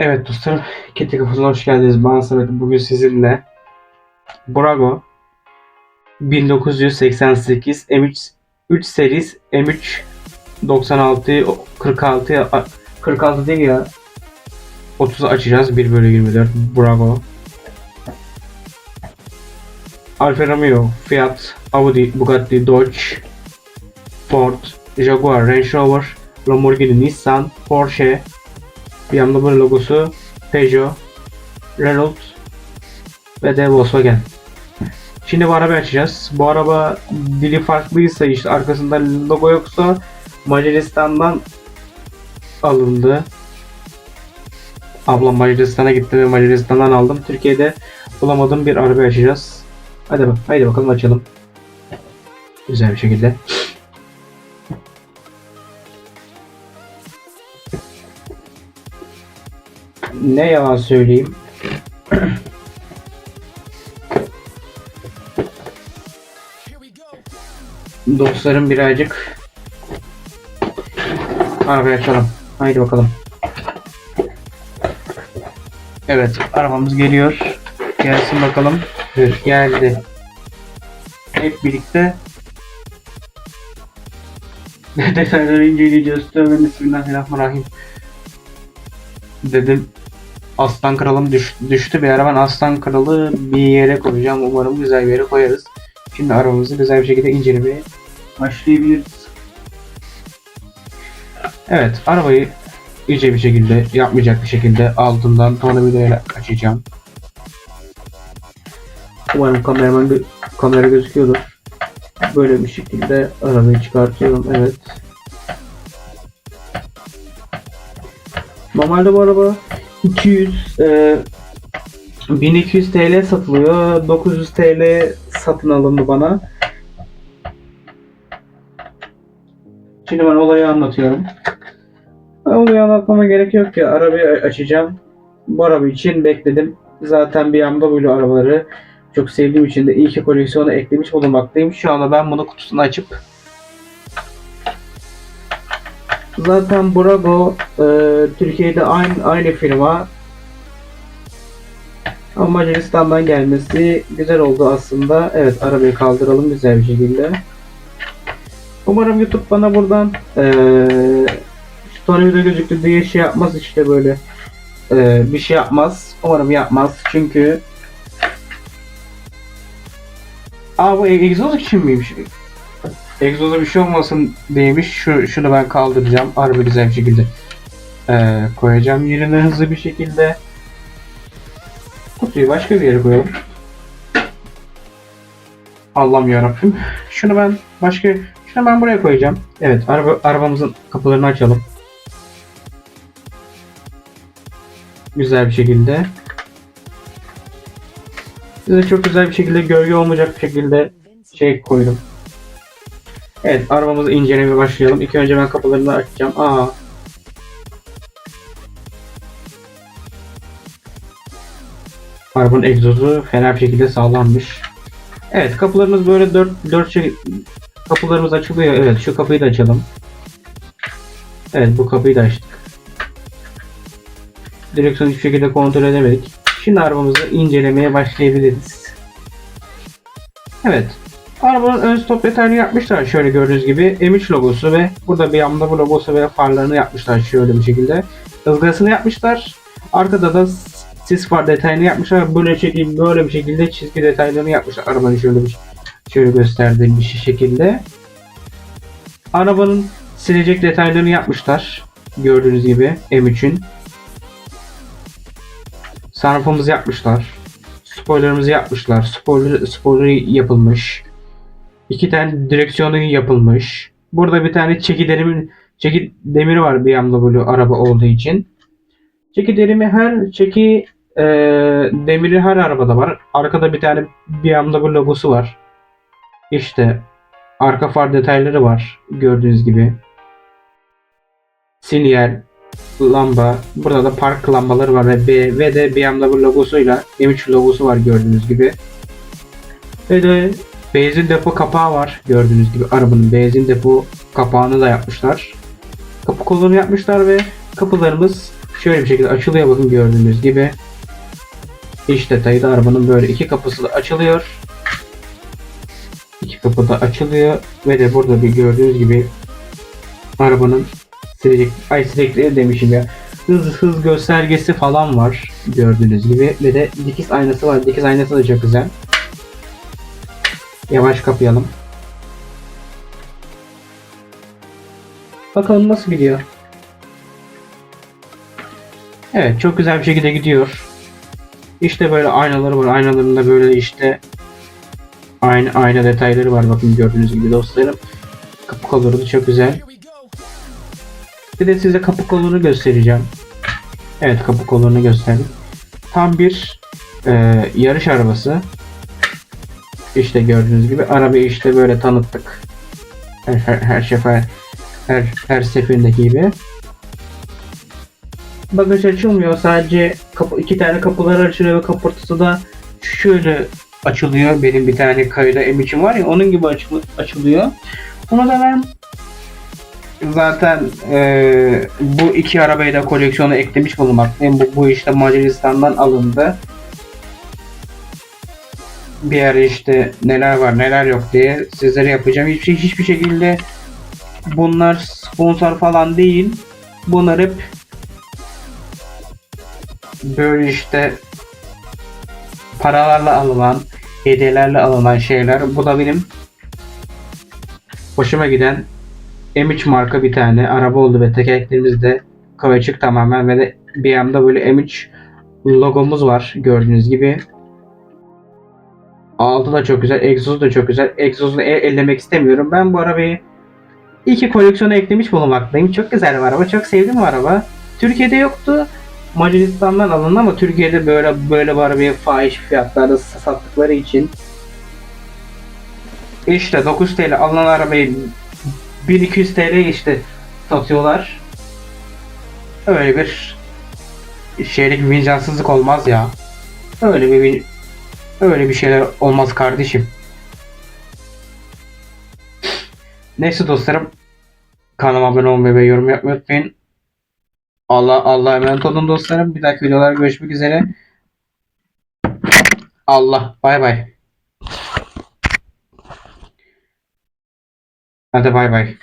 Evet dostlarım, Kete Kafası'na hoş geldiniz. Ben Samet. Bugün sizinle Brago 1988 M3 3 series M3 96 46 a- 46 değil ya 30'u açacağız 1 bölü 24 Brago Alfa Romeo, Fiat, Audi, Bugatti, Dodge, Ford, Jaguar, Range Rover, Lamborghini, Nissan, Porsche, bir yanda böyle logosu Peugeot, Renault ve de Volkswagen. Şimdi bu arabayı açacağız. Bu araba dili farklıysa işte arkasında logo yoksa Macaristan'dan alındı. Ablam Macaristan'a gitti ve Macaristan'dan aldım. Türkiye'de bulamadığım bir araba açacağız. Hadi bak, haydi bakalım açalım. Güzel bir şekilde. Ne yalan söyleyeyim. Dostlarım birazcık arabayı açalım. Haydi bakalım. Evet arabamız geliyor. Gelsin bakalım. Evet, geldi. Hep birlikte detayları inceleyeceğiz. Tövbe bismillahirrahmanirrahim. Dedim Aslan Kralım düş- düştü bir ara ben Aslan Kralı bir yere koyacağım. Umarım güzel bir yere koyarız. Şimdi arabamızı güzel bir şekilde incelemeye başlayabiliriz. Evet arabayı iyice bir şekilde yapmayacak bir şekilde altından tornavidayla açacağım. Umarım kameraman gö- kamera gözüküyordur. Böyle bir şekilde arabayı çıkartıyorum. Evet. Normalde bu araba 200 e, 1200 TL satılıyor. 900 TL satın alındı bana. Şimdi ben olayı anlatıyorum. Olayı anlatmama gerek yok ya. Arabayı açacağım. Bu araba için bekledim. Zaten bir anda böyle arabaları çok sevdiğim için de iyi ki koleksiyona eklemiş bulunmaktayım. Şu anda ben bunu kutusunu açıp Zaten Brago e, Türkiye'de aynı aynı firma. Ama Macaristan'dan gelmesi güzel oldu aslında. Evet arabayı kaldıralım güzel bir şekilde. Umarım YouTube bana buradan e, şu tornavida gözüktü diye şey yapmaz işte böyle e, bir şey yapmaz. Umarım yapmaz çünkü Aa bu egzoz için miymiş? Egzoza bir şey olmasın demiş. Şu, şunu ben kaldıracağım. Araba güzel bir şekilde eee, koyacağım yerine hızlı bir şekilde. Kutuyu başka bir yere koyalım. Allah'ım yarabbim. Şunu ben başka şunu ben buraya koyacağım. Evet araba arabamızın kapılarını açalım. Güzel bir şekilde. Size çok güzel bir şekilde gölge olmayacak bir şekilde şey koydum. Evet arabamızı incelemeye başlayalım. İlk önce ben kapılarını açacağım. Aa. Arabanın egzozu fena bir şekilde sağlanmış. Evet kapılarımız böyle 4 4 şey kapılarımız açılıyor. Evet şu kapıyı da açalım. Evet bu kapıyı da açtık. Direksiyonu hiçbir şekilde kontrol edemedik. Şimdi arabamızı incelemeye başlayabiliriz. Evet Arabanın ön stop detayını yapmışlar şöyle gördüğünüz gibi. M3 logosu ve burada bir yanda bu logosu ve farlarını yapmışlar şöyle bir şekilde. Izgarasını yapmışlar. Arkada da sis far detayını yapmışlar. Böyle şekilde böyle bir şekilde çizgi detaylarını yapmışlar. Arabanın şöyle bir şöyle gösterdiğim bir şekilde. Arabanın silecek detaylarını yapmışlar. Gördüğünüz gibi M3'ün. Sunroof'umuzu yapmışlar. Spoiler'ımızı yapmışlar. Spoiler, spoiler yapılmış. İki tane direksiyonu yapılmış. Burada bir tane çeki demiri, çeki demiri var BMW araba olduğu için. Çeki her çeki e, demiri her arabada var. Arkada bir tane BMW logosu var. İşte arka far detayları var gördüğünüz gibi. Sinyal, lamba. Burada da park lambaları var ve, B, ve de BMW logosuyla M3 logosu var gördüğünüz gibi. Ve de benzin depo kapağı var gördüğünüz gibi arabanın benzin depo kapağını da yapmışlar. Kapı kolunu yapmışlar ve kapılarımız Şöyle bir şekilde açılıyor bakın gördüğünüz gibi. İç detayı da arabanın böyle iki kapısı da açılıyor. İki kapı da açılıyor ve de burada bir gördüğünüz gibi arabanın silecek, ay silecekleri demişim ya. Hız hız göstergesi falan var gördüğünüz gibi ve de dikiz aynası var. Dikiz aynası da çok güzel. Yavaş kapayalım. Bakalım nasıl gidiyor. Evet çok güzel bir şekilde gidiyor. İşte böyle aynaları var. Aynalarında böyle işte aynı ayna detayları var. Bakın gördüğünüz gibi dostlarım. Kapı kolları çok güzel. Bir de size kapı kolunu göstereceğim. Evet kapı kollarını gösterdim. Tam bir e, yarış arabası. İşte gördüğünüz gibi arabayı işte böyle tanıttık. Her, her, her sefer her, her seferindeki gibi. Bagaj açılmıyor. Sadece kapı, iki tane kapılar açılıyor ve kaportası da şöyle açılıyor. Benim bir tane kayda M3'üm var ya onun gibi açıl- açılıyor. Onu da ben zaten eee, bu iki arabayı da koleksiyona eklemiş bulunmaktayım. Bu, bu işte Macaristan'dan alındı. Bir ara işte neler var neler yok diye sizlere yapacağım. Hiçbir, şey- hiçbir şekilde bunlar sponsor falan değil. Bunlar hep böyle işte paralarla alınan, hediyelerle alınan şeyler. Bu da benim hoşuma giden M3 marka bir tane araba oldu ve tekerleklerimiz de kavacık tamamen ve de bir yanda böyle M3 logomuz var gördüğünüz gibi. Altı da çok güzel, egzozu da çok güzel. Egzozunu e- ellemek istemiyorum. Ben bu arabayı iki koleksiyona eklemiş bulunmaktayım. Çok güzel bir araba, çok sevdim bu araba. Türkiye'de yoktu. Macaristan'dan alındı ama Türkiye'de böyle böyle bir arabayı fahiş fiyatlarda sattıkları için işte 9 TL alınan arabayı 1200 TL işte satıyorlar. Öyle bir şeylik vicdansızlık olmaz ya. Öyle bir öyle bir şeyler olmaz kardeşim. Neyse dostlarım. Kanalıma abone olmayı ve yorum yapmayı unutmayın. Allah Allah'a emanet olun dostlarım. Bir dahaki videolar görüşmek üzere. Allah bay bay. Hadi bay bay.